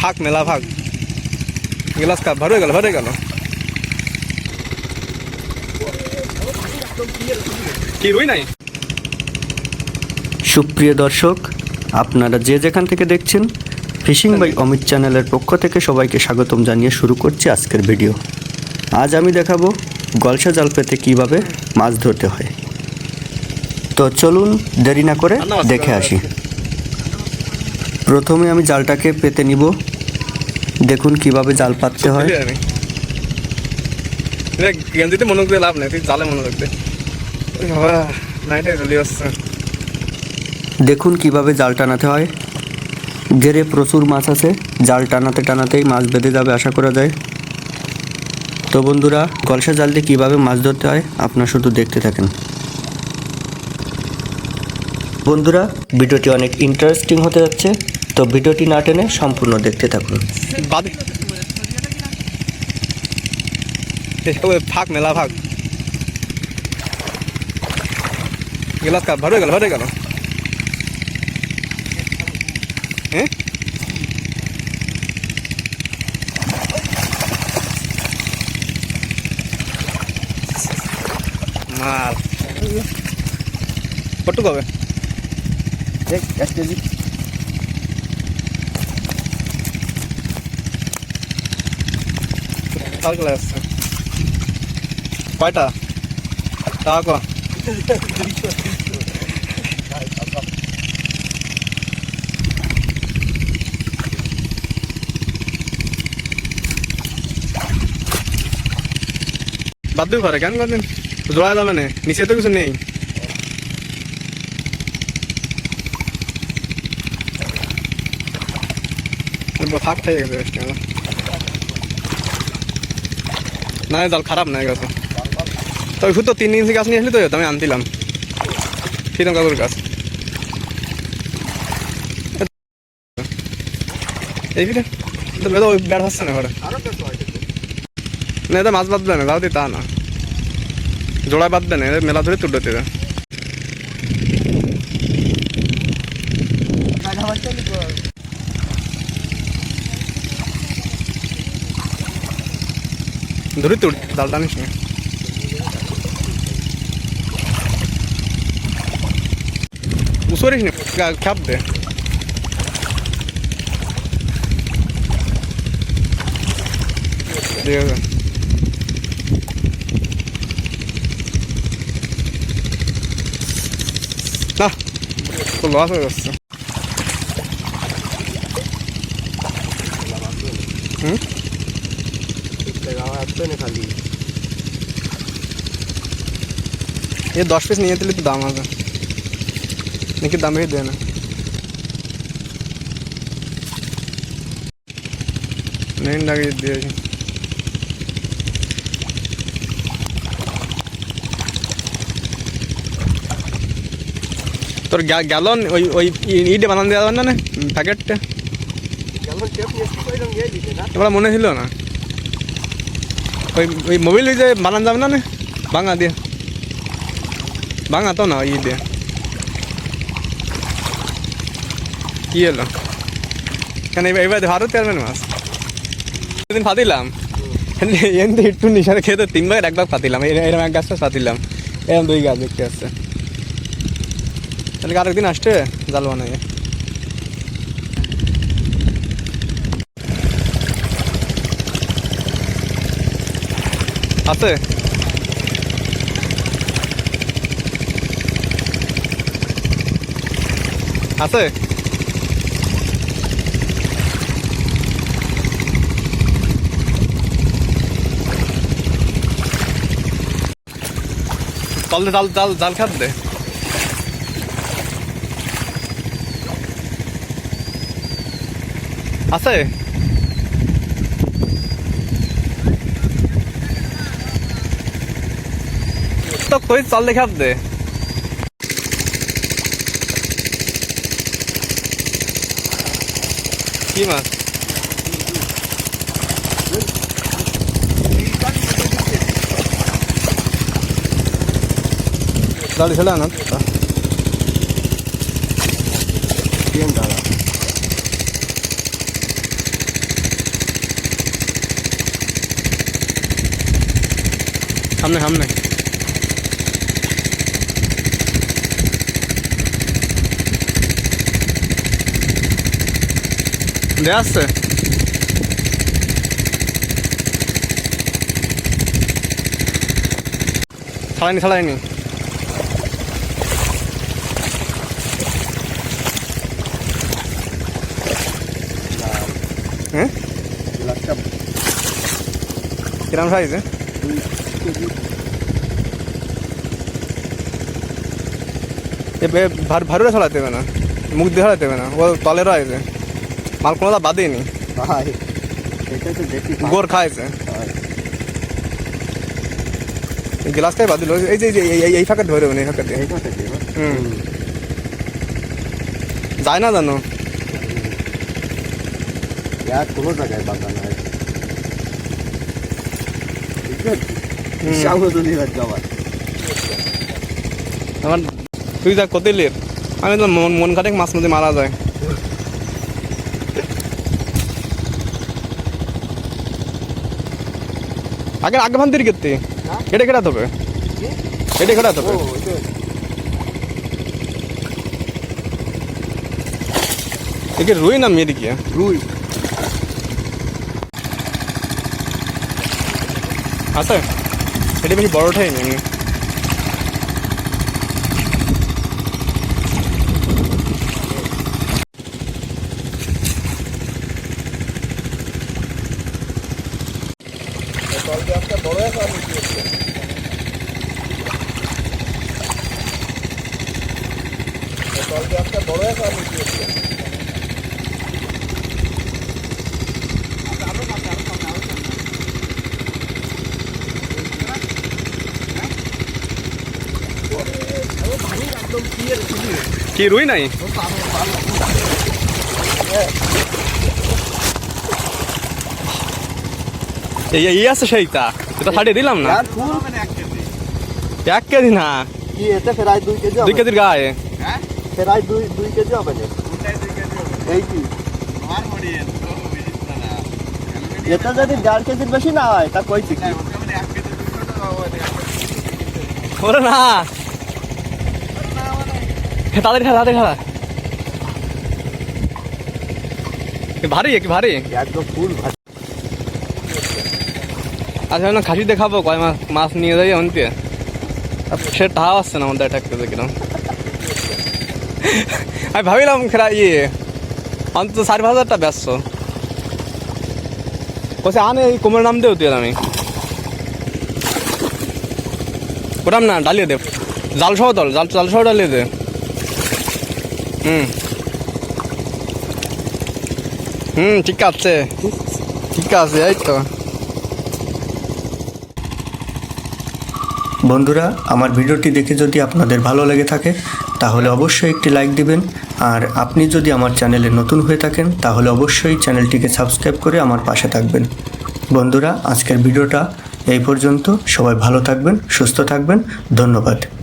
ফাঁক মেলা ফাঁক গ্লাস কাপ ভরে গেল ভরে গেল। কি রুই নাই? সুপ্রিয় দর্শক আপনারা যে যেখান থেকে দেখছেন ফিশিং বাই অমিত চ্যানেলের পক্ষ থেকে সবাইকে স্বাগতম জানিয়ে শুরু করছি আজকের ভিডিও। আজ আমি দেখাবো গলসা জাল পেতে কীভাবে মাছ ধরতে হয়। তো চলুন দেরি না করে দেখে আসি। প্রথমে আমি জালটাকে পেতে নিব। দেখুন কীভাবে জাল পাততে হয়। গেঞ্জিতে মনোযোগ দিয়ে লাভ নেই জালে বাবা নাইটে চলে আসছে দেখুন কীভাবে জাল টানাতে হয়। জেরে প্রচুর মাছ আছে জাল টানাতে টানাতেই মাছ বেঁধে যাবে আশা করা যায়। তো বন্ধুরা গলসা জাল দিয়ে কীভাবে মাছ ধরতে হয় আপনারা শুধু দেখতে থাকেন। বন্ধুরা ভিডিওটি অনেক ইন্টারেস্টিং হতে যাচ্ছে। তো ভিডিওটি না টেনে সম্পূর্ণ দেখতে থাকুন। ফাঁক মেলা ফাঁক গ্লাস কাপ ভরে গেল ভরে গেল। হ্যাঁ মাল। কটুক হবে এক কেজি। কালকে আসছে। কয়টা? টাকা বাদ দিও ঘরে, কেন করবেন জোড়া যাবে না, নিচে তো কিছু নেই। ফাঁক থেকে গেছে না জাল খারাপ নাই গাছ তো ওই তো তিন ইঞ্চি গাছ নিয়ে আসলি তো আমি আনতিলাম। ফিরম কাকুর গাছ। ওই হচ্ছে না ঘরে? মাছ বাঁধবে না দাও তা না। জোড়া বাঁধবে না মেলা ধরে তুলতে দেবে ধরে তুল জাল টানিস না উসরিস না খ্যাপ দে ঠিক আছে না তো লস হয়ে যাচ্ছে হুম ये दस পিস নিয়ে দিলে তো দাম আছে নাকি দাম বেশি দেয় না নেই লাগিয়ে দিয়েছি তোর গ্যালন ওই ওই ইটে বানান দেওয়া যাবে না না প্যাকেটটা তোমরা মনে ছিল না ওই ওই মোবাইল যে বানান যাবে না ভাঙা দিয়ে। ভাঙা তো না ওই দিয়ে। কি এলো কেন এবার ভারত পারবেন মাছ? সেদিন ফাতিলাম এমনি একটু নিশানে খেয়ে তো তিন ভাগের এক ভাগ ফাতিলাম এরকম এক গাছটা ফাতিলাম এরকম দুই গাছ দেখতে আসছে তাহলে আরেকদিন আসছে? জাল বানাই আছে আছে দে জাল জাল জাল খাত দে আছে तक कोई चाल दिखा दे की माँ गाड़ी चला ना गेम डाला সামনে সামনে দে আসছে ছাড়াইনি ছাড়াইনি হ্যাঁ কিরম সাইজ ভারুরে ছড়াতে না মুখ দিয়ে ছড়াতে না ও তলে রয়েছে মাল কোনোটা বাদেনি ভাই এটা তো দেখি গোর খাইছে। এই গ্লাসটাই বাদ দিল। এই যে এই ফাঁকা ধরে দেবেন এই ফাঁকা দিয়ে হুম। যায় না জানো? ইয়ার কোনো জায়গায় বাঁধা নাই। আমার তুই যা কত লের আমি তো মন মন কাটে মাছ মধ্যে মারা যায়। আগে আগে ভান্তির তিরি কেতে এটা কেটা তবে এটা কেটা তবে একে রুই না মেয়ে দিকে রুই। আছে? এটা বেশি বড় ওঠাই নি কি রুই নাই এই এই আছে সেইটা। এটা ছাড়িয়ে দিলাম না? এক কেজি না? কি এতে ফেরাই দুই কেজির গায়ে? ফেরাই দুই দুই কেজি হবে এই কি? এটা যদি দেড় কেজির বেশি না হয় তা কইছি কি? ওরে না! তাদের খেলা তাদের খেলা। ভারী কি ভারী? একদম ফুল ভাজি আচ্ছা না, খাসি দেখাবো, কয় মাছ মাছ নিয়ে যাই অন্তে সে টাকা আসছে না আমাদের ঠাকতে দেখলাম আমি ভাবিলাম, খেলা ইয়ে। অন্তত সাড়ে পাঁচ হাজারটা ব্যস্ত। কোথায় আনে এই কোমরের নাম দেও তুই আমি ওরাম না, ডালিয়ে দে। জাল সহ দল জাল জাল সহ ডালিয়ে দে। হুম। হুম, ঠিক আছে। ঠিক আছে, এই তো। বন্ধুরা, আমার ভিডিওটি দেখে যদি আপনাদের ভালো লেগে থাকে, তাহলে অবশ্যই একটি লাইক দিবেন। আর আপনি যদি আমার চ্যানেলে নতুন হয়ে থাকেন, তাহলে অবশ্যই চ্যানেলটিকে সাবস্ক্রাইব করে আমার পাশে থাকবেন। বন্ধুরা, আজকের ভিডিওটা এই পর্যন্ত। সবাই ভালো থাকবেন, সুস্থ থাকবেন। ধন্যবাদ।